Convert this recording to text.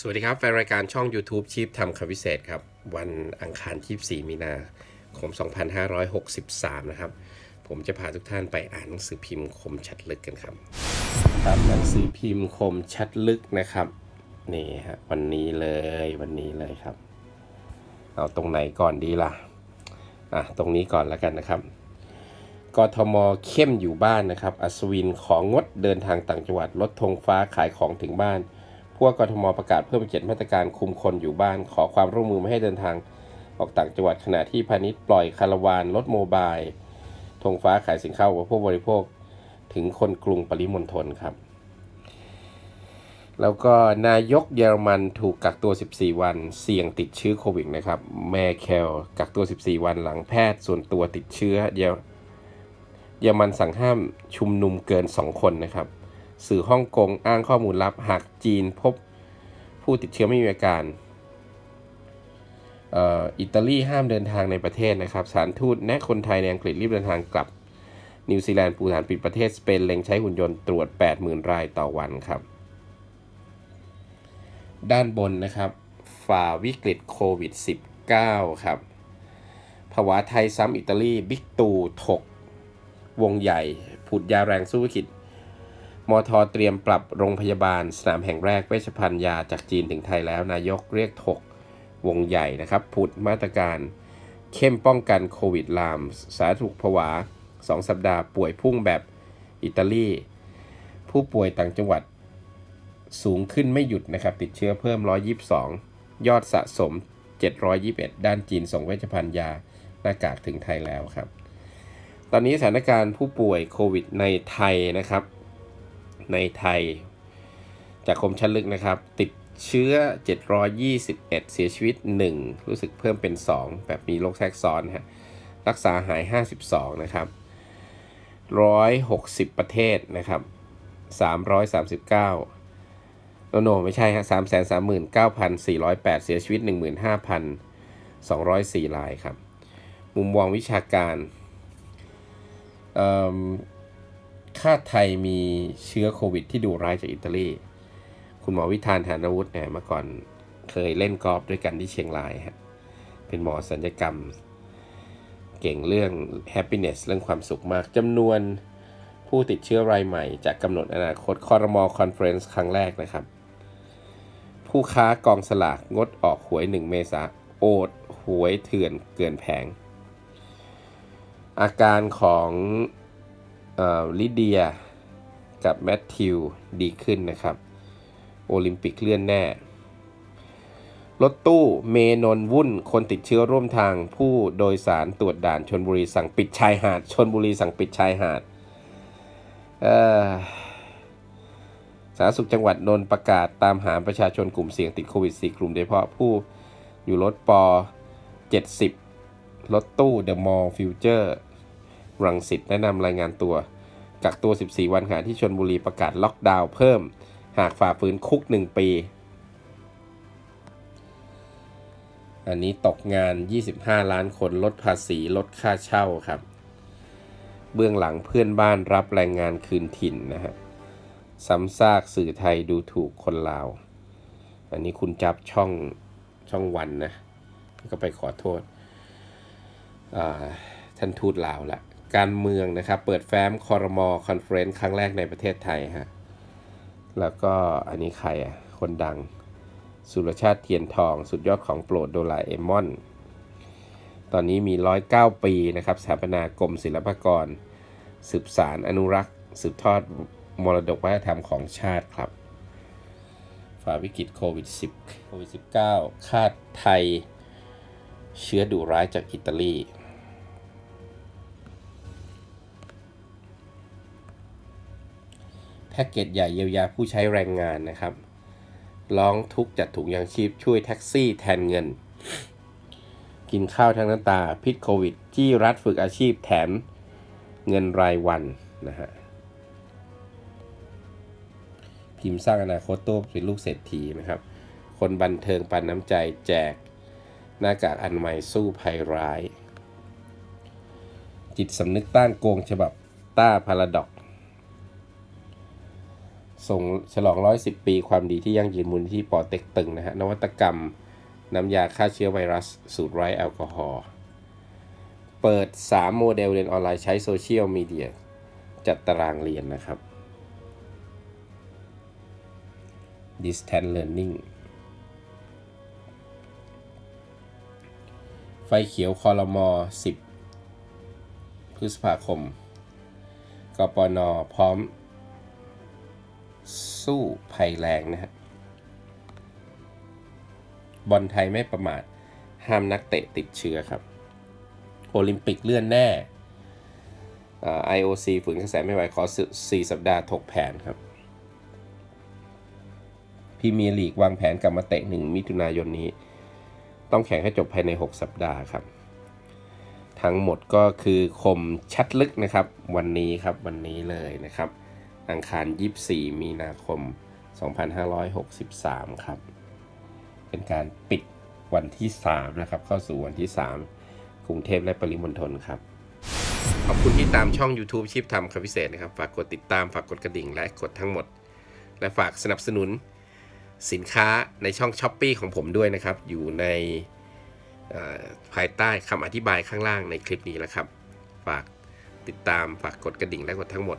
สวัสดีครับ แฟนรายการช่อง YouTube ชีพทำคำพิเศษครับ วันอังคารที่4มีนาคม 2563 นะครับ ผมจะพาทุกท่านไปอ่านหนังสือพิมพ์คมชัดลึกกันครับครับหนังสือพิมพ์คมชัดลึกนะครับนี่ฮะวันนี้เลยวันนี้เลยครับ เอาตรงไหนก่อนดีล่ะอะตรงนี้ก่อนแล้วกันนะครับกทมเข้มอยู่บ้านนะครับ อัศวินของงดเดินทางต่างจังหวัดลดธงฟ้าขายของถึงบ้าน พวกกทมประกาศเพิ่มเจ็ดมาตรการคุมคนอยู่บ้าน ขอความร่วมมือไม่ให้เดินทาง ออกต่างจังหวัดขณะที่พาณิชย์ปล่อยคาราวานรถโมบายธงฟ้าขายสินค้าอุปโภคบริโภคถึงคนกรุงปริมณฑลครับ แล้วก็นายกเยอรมันถูกกักตัว 14 วัน เสี่ยงติดเชื้อโควิดนะครับแมเคลกักตัว 14 วันหลังแพทย์ส่วนตัวติดเชื้อเยอเยอรมันสั่งห้ามชุมนุมเกิน 2 คนนะครับ สื่อฮ่องกงอ้างข้อมูลลับ หากจีนพบผู้ติดเชื้อไม่มีอาการอิตาลีห้ามเดินทางในประเทศนะครับสถารทูตแนะคนไทยในอังกฤษรีบเดินทางกลับ นิวซีแลนด์ปูฐานปิดประเทศ สเปนเล็งใช้หุ่นยนต์ตรวจ 80,000 รายต่อวันครับ ด้านบนนะครับฝ่าวิกฤตโควิด -19 ครับภาวะไทยซ้ำอิตาลี บิ๊กตู่ถก วงใหญ่ผุดยาแรงสู้วิกฤต มทเตรียมปรับโรงพยาบาล สนามแห่งแรกเวชภัณฑ์ยาจากจีนถึงไทยแล้ว นายกเรียกถกวงใหญ่นะครับผุดมาตรการ เข้มป้องกันโควิดลาม สาธารณสุขผวา 2 สัปดาห์ป่วยพุ่งแบบอิตาลี ผู้ป่วยต่างจังหวัดสูงขึ้นไม่หยุดนะครับ ติดเชื้อเพิ่ม 122 ยอดสะสม 721 ด้านจีนส่งเวชภัณฑ์ยาหน้ากากถึงไทยแล้วครับ ตอนนี้สถานการณ์ผู้ป่วยโควิดในไทยนะครับ ในไทย จากคมชั้นลึกนะครับ ติดเชื้อ 721 เสียชีวิต 1 รู้สึกเพิ่มเป็น 2 แบบมีโรคแทรกซ้อนฮะรักษาหาย 52 นะครับ 160 ประเทศนะครับ 339โนโนไม่ใช่ฮะ339,408เสียชีวิต15,204รายครับ มุมมองวิชาการเอิ่ม คาดไทยมีเชื้อโควิดที่ดุร้ายจากอิตาลี คุณหมอวิธานฐานวุฒิเนี่ยเมื่อก่อนเคยเล่นกอล์ฟด้วยกันที่เชียงรายฮะ เป็นหมอสัญญกรรม เก่งเรื่อง happiness เรื่องความสุขมากจำนวนผู้ติดเชื้อรายใหม่จากกำหนดอนาคตคอรมอคอนเฟรนซ์ครั้งแรกนะครับ ผู้ค้ากองสลากงดออกหวย 1 เมษาโอดหวยเถื่อนเกินแผง อาการของ ลิเดียกับแมทธิวดีขึ้นนะครับ โอลิมปิกเลื่อนแน่ รถตู้เมนนวุ่น คนติดเชื้อร่วมทางผู้โดยสารตรวจด่านชนบุรีสั่งปิดชายหาดชนบุรีสั่งปิดชายหาดสาธารณสุขจังหวัดนนท์ประกาศตามหาประชาชนกลุ่มเสี่ยงติดโควิด 4 กลุ่มโดยเฉพาะผู้อยู่รถป 70 รถตู้เดอะมอลล์ฟิวเจอร์ รังสิตแนะนำรายงานตัว กักตัว 14 วันขณะที่ชนบุรีประกาศล็อกดาวน์เพิ่ม หากฝ่าฝืนคุก 1 ปี อันนี้ตกงาน 25 ล้านคนลดภาษีลดค่าเช่าครับ เบื้องหลังเพื่อนบ้านรับแรงงานคืนถิ่นนะฮะซ้ำซากสื่อไทยดูถูกคนลาว อันนี้คุณจับช่องช่องวันนะ ก็ไปขอโทษท่านทูตลาวละ การเมืองนะครับ เปิดแฟ้มคอรมอคอนเฟรนซ์ครั้งแรกในประเทศไทยฮะ แล้วก็อันนี้ใครอะ คนดัง สุรชาติเทียนทอง สุดยอดของโปรดโดราเอมอน ตอนนี้มี 109 ปีนะครับสถาปนากรมศิลปากร สืบสารอนุรักษ์ สืบทอดมรดกวัฒนธรรมของชาติครับฝ่าวิกฤตโควิด10โควิด19คาดไทย เชื้อดุร้ายจากอิตาลี พ็กเกจใหญ่เยียวยาผู้ใช้แรงงานนะครับ ร้องทุกข์จัดถุงยางชีพช่วยแท็กซี่แทนเงิน กินข้าวทั้งน้ำตาพิษโควิด ที่รัฐฝึกอาชีพแถมเงินรายวันนะฮะพิมพ์สร้างอนาคตโต้เป็นลูกเศรษฐีนะครับ คนบันเทิงปันน้ำใจแจกหน้ากากอนามัยสู้ภัยร้าย จิตสำนึกต้านโกงฉบับต้าพาราดอก ส่งฉลอง110ปีความดีที่ยั่งยืนมูลที่ปอเต็กตึงนะฮะนวัตกรรมน้ำยาฆ่าเชื้อไวรัส สูตรไร้แอลกอฮอล์เปิด 3 โมเดลเรียนออนไลน์ใช้โซเชียลมีเดียจัดตารางเรียนนะครับ distance learning ไฟเขียวคอรมอ10 พฤษภาคม กปน พร้อม สู้ภัยแรงนะฮะบอลไทยไม่ประมาท ห้ามนักเตะติดเชื้อครับ โอลิมปิกเลื่อนแน่อ่า IOC ฝืนกระแสไม่ไหวขอสี่สัปดาห์ถกแผนครับพรีเมียร์ลีกวางแผนกลับมาเตะหนึ่งมิถุนายนนี้ ต้องแข่งให้จบภายใน 6 สัปดาห์ครับ ทั้งหมดก็คือคมชัดลึกนะครับ วันนี้ครับวันนี้เลยนะครับ อังคาร 24 มีนาคม 2563 ครับ เป็นการปิดวันที่ 3 นะครับ เข้าสู่วันที่ 3 กรุงเทพและปริมณฑลครับ ขอบคุณที่ตามช่อง YouTube ชิปทำคำพิเศษนะครับ ฝากกดติดตาม ฝากกดกระดิ่ง และกดทั้งหมด และฝากสนับสนุนสินค้าในช่องช้อปปีของผมด้วยนะครับ อยู่ในภายใต้คำอธิบายข้างล่างในคลิปนี้แหละครับ ฝากติดตาม ฝากกดกระดิ่งและกดทั้งหมด